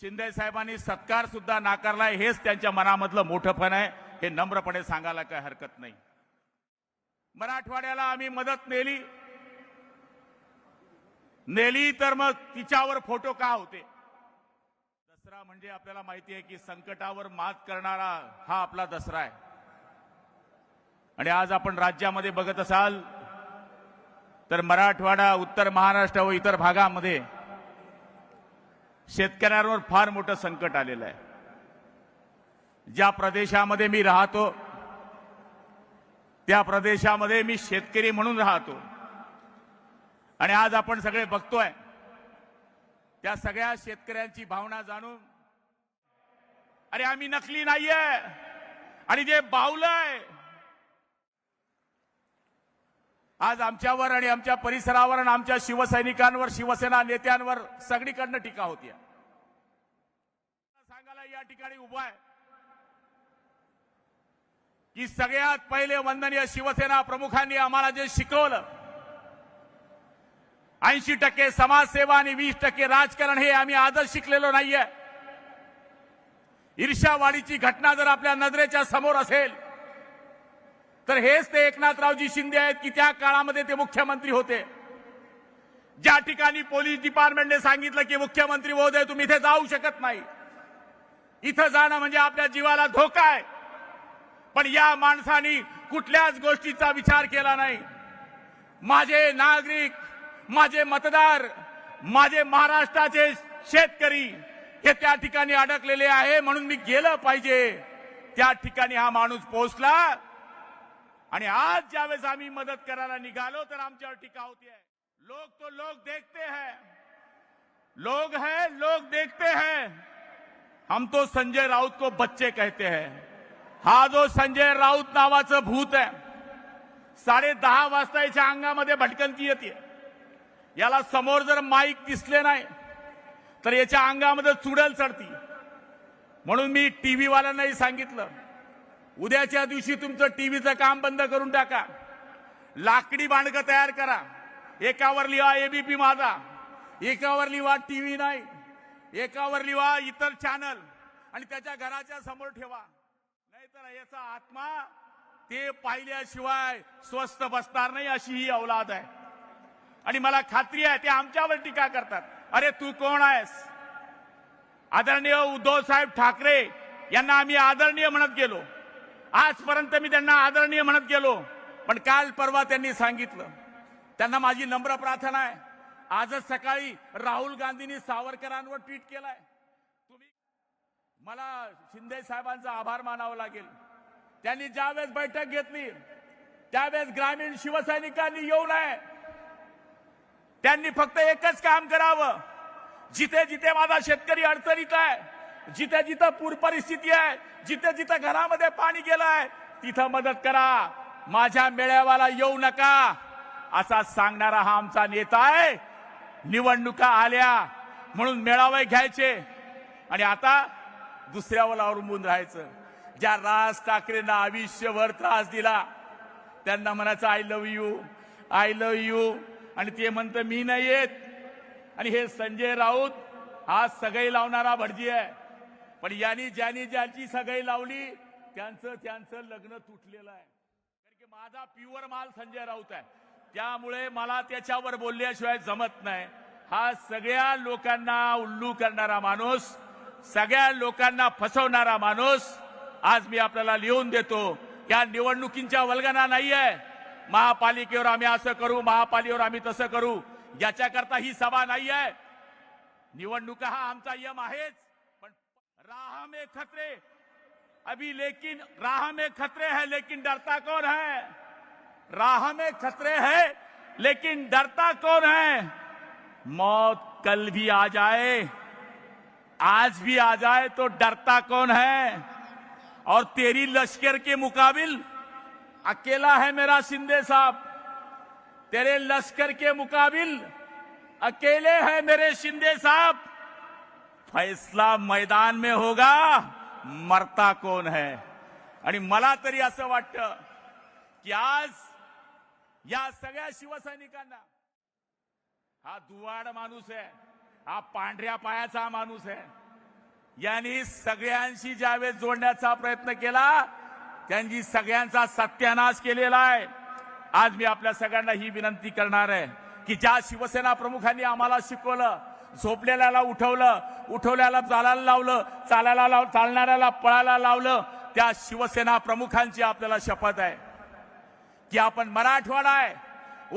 शिंदे साहेबांनी सत्कार सुद्धा नाकारलाय हेच त्यांच्या मनामधलं मोठंपण आहे. हे नम्रपणे सांगायला काही हरकत नाही. मराठवाड्याला आम्ही मदत नेली. नेली तर मग तिच्यावर फोटो का होते? दसरा म्हणजे आपल्याला माहिती आहे की संकटावर मात करणारा हा आपला दसरा आहे. आणि आज आपण राज्यामध्ये बघत असाल तर मराठवाडा उत्तर महाराष्ट्र व इतर भागामध्ये शेतकऱ्यांवर फार मोठं संकट आलेलं आहे. ज्या प्रदेशामध्ये मी राहतो त्या प्रदेशामध्ये मी शेतकरी म्हणून राहतो. आणि आज आपण सगळे बघतोय त्या सगळ्या शेतकऱ्यांची भावना जाणून अरे आम्ही नकली नाहीये. आणि जे बावलंय आज आमच्यावर आणि आमच्या परिसरावर आणि आमच्या शिवसैनिकांवर शिवसेना नेत्यांवर सगळीकडनं टीका होती. सांगायला या ठिकाणी उभा आहे की सगळ्यात पहिले वंदनीय शिवसेना प्रमुखांनी आम्हाला जे शिकवलं ऐंशी टक्के समाजसेवा आणि वीस टक्के राजकारण हे आम्ही आजच शिकलेलो नाहीये. ईर्ष्यावाढीची घटना जर आपल्या नजरेच्या समोर असेल तर हेच ते एकनाथरावजी शिंदे आहेत की त्या काळामध्ये ते मुख्यमंत्री होते. ज्या ठिकाणी पोलीस डिपार्टमेंटने सांगितलं की मुख्यमंत्री महोदय तुम्ही इथे जाऊ शकत नाही. इथं जाणं म्हणजे आपल्या जीवाला धोका आहे. पण या माणसानी कुठल्याच गोष्टीचा विचार केला नाही. माझे नागरिक माझे मतदार माझे महाराष्ट्राचे शेतकरी हे त्या ठिकाणी अडकलेले आहे म्हणून मी गेलं पाहिजे. त्या ठिकाणी हा माणूस पोहोचला. आणि आज ज्यावेळेस आम्ही मदत करायला निघालो तर आमच्यावर टीका होती लोग तो लोग देखते हैं. लोग हैं लोग देखते हैं. हम तो संजय राऊत को बच्चे कहते हैं. हा जो संजय राऊत नावाचं भूत आहे साडे दहा वाजता याच्या अंगामध्ये भटकंती येते. याला समोर जर माईक दिसले नाही तर याच्या अंगामध्ये चुडेल चढती. म्हणून मी टीव्हीवाल्यांनाही सांगितलं उद्याच्या दिवशी तुमचं टीव्हीचं काम बंद करून टाका. लाकडी बांडकं तयार करा. एकावर लिहा एबीपी माझा. एकावर लिहा टीव्ही नाही. एकावर लिहा इतर चॅनल आणि त्याच्या घराच्या समोर ठेवा. नाहीतर याचा आत्मा ते पाहिल्याशिवाय स्वस्त बसणार नाही अशी ही औलाद आहे. आणि मला खात्री आहे ते आमच्यावर टीका करतात. अरे तू कोण आहेस? आदरणीय उद्धव साहेब ठाकरे यांना आम्ही आदरणीय म्हणत गेलो. आजपर्यंत मी त्यांना आदरणीय म्हणत गेलो पण काल परवा त्यांनी सांगितलं. त्यांना माझी नम्र प्रार्थना आहे. आजच सकाळी राहुल गांधींनी सावरकरांवर ट्विट केलाय. तुम्ही मला शिंदे साहेबांचा आभार मानावा लागेल. त्यांनी ज्यावेळेस बैठक घेतली त्यावेळेस ग्रामीण शिवसैनिकांनी येऊ नये. त्यांनी फक्त एकच काम करावं. जिथे जिथे माझा शेतकरी अडचणीत आहे जिथे जिथं पूर परिस्थिती आहे जिथे जिथं घरामध्ये पाणी गेलंय तिथं मदत करा. माझ्या मेळाव्याला येऊ नका. असा सांगणारा हा आमचा नेता आहे. निवडणुका आल्या म्हणून मेळावे घ्यायचे. आणि आता दुसऱ्यावर अवलंबून राहायचं. ज्या राज ठाकरेंना आयुष्यभर त्रास दिला त्यांना म्हणायचं I love you I love you आणि ते म्हणतं मी नाही येत. आणि हे संजय राऊत हा सगळी लावणारा भटजी आहे. पण यांनी ज्यांनी ज्यांची सगळी लावली त्यांचं त्यांचं लग्न तुटलेलं आहे. कारण की माझा प्युअर माल संजय राऊत आहे. त्यामुळे मला त्याच्यावर बोलल्याशिवाय जमत नाही. हा सगळ्या लोकांना उल्लू करणारा माणूस सगळ्या लोकांना फसवणारा माणूस आज मी आपल्याला लिहून देतो या निवडणुकींच्या वल्गना नाहीये. महापालिकेवर आम्ही असं करू महापालिकेवर आम्ही तसं करू याच्याकरता ही सभा नाहीये. निवडणुका हा आमचा यम आहेच. राह में खतरे। अभी लेकिन राह में खतरे है, लेकिन डरता कौन है? राह में खतरे है, लेकिन डरता कौन है? मौत कल भी आ जाए, आज भी आ जाए तो डरता कौन है? और तेरी लश्कर के मुकाबिल, अकेला है मेरा शिंदे साहब। तेरे लश्कर के मुकाबिल, अकेले हैं मेरे शिंदे साहब। फैसला मैदान में होगा मरता कोण है? आणि मला तरी असं वाटतं की आज या सगळ्या शिवसैनिकांना हा दुवाड माणूस आहे हा पांढऱ्या पायाचा माणूस आहे यांनी सगळ्यांशी ज्यावेळेस जोडण्याचा प्रयत्न केला त्यांनी सगळ्यांचा सत्यानाश केलेला आहे. आज मी आपल्या सगळ्यांना ही विनंती करणार आहे की ज्या शिवसेना प्रमुखांनी आम्हाला शिकवलं झोपलेल्याला उठवलं उठवल्याला चालायला लावलं चालायला लाव चालणाऱ्याला पळायला लावलं. त्या शिवसेना प्रमुखांची आपल्याला शपथ आहे. की आपण मराठवाडा आहे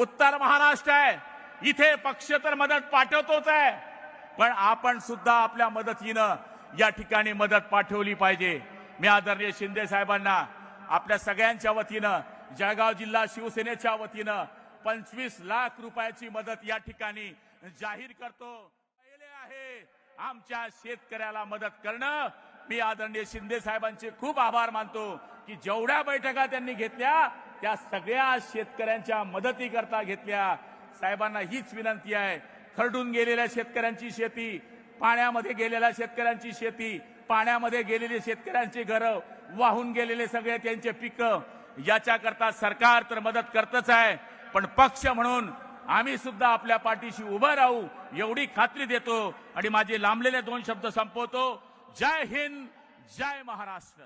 उत्तर महाराष्ट्र आहे इथे पक्ष तर मदत पाठवतोच आहे. पण आपण सुद्धा आपल्या मदतीनं या ठिकाणी मदत पाठवली पाहिजे. मी आदरणीय शिंदे साहेबांना आपल्या सगळ्यांच्या वतीनं जळगाव जिल्हा शिवसेनेच्या वतीनं पंचवीस लाख रुपयाची मदत या ठिकाणी जाहीर करतो. आहे. आमच्या शेतकऱ्याला मदत करणं. मी आदरणीय शिंदे साहेबांचे खूप आभार मानतो की जेवढ्या बैठका त्यांनी घेतल्या त्या सगळ्या शेतकऱ्यांच्या मदतीकरता घेतल्या. साहेबांना हीच विनंती आहे. खरडून गेलेल्या शेतकऱ्यांची शेती पाण्यामध्ये गेलेल्या शेतकऱ्यांची शेती पाण्यामध्ये गेलेले शेतकऱ्यांची घरं वाहून गेलेले सगळे त्यांचे पिकं याच्याकरता सरकार तर मदत करतच आहे. पण पक्ष म्हणून आम्ही सुद्धा आपल्या पाठीशी उभं राहू एवढी खात्री देतो. आणि माझे लांबलेले दोन शब्द संपवतो. जय हिंद जय महाराष्ट्र.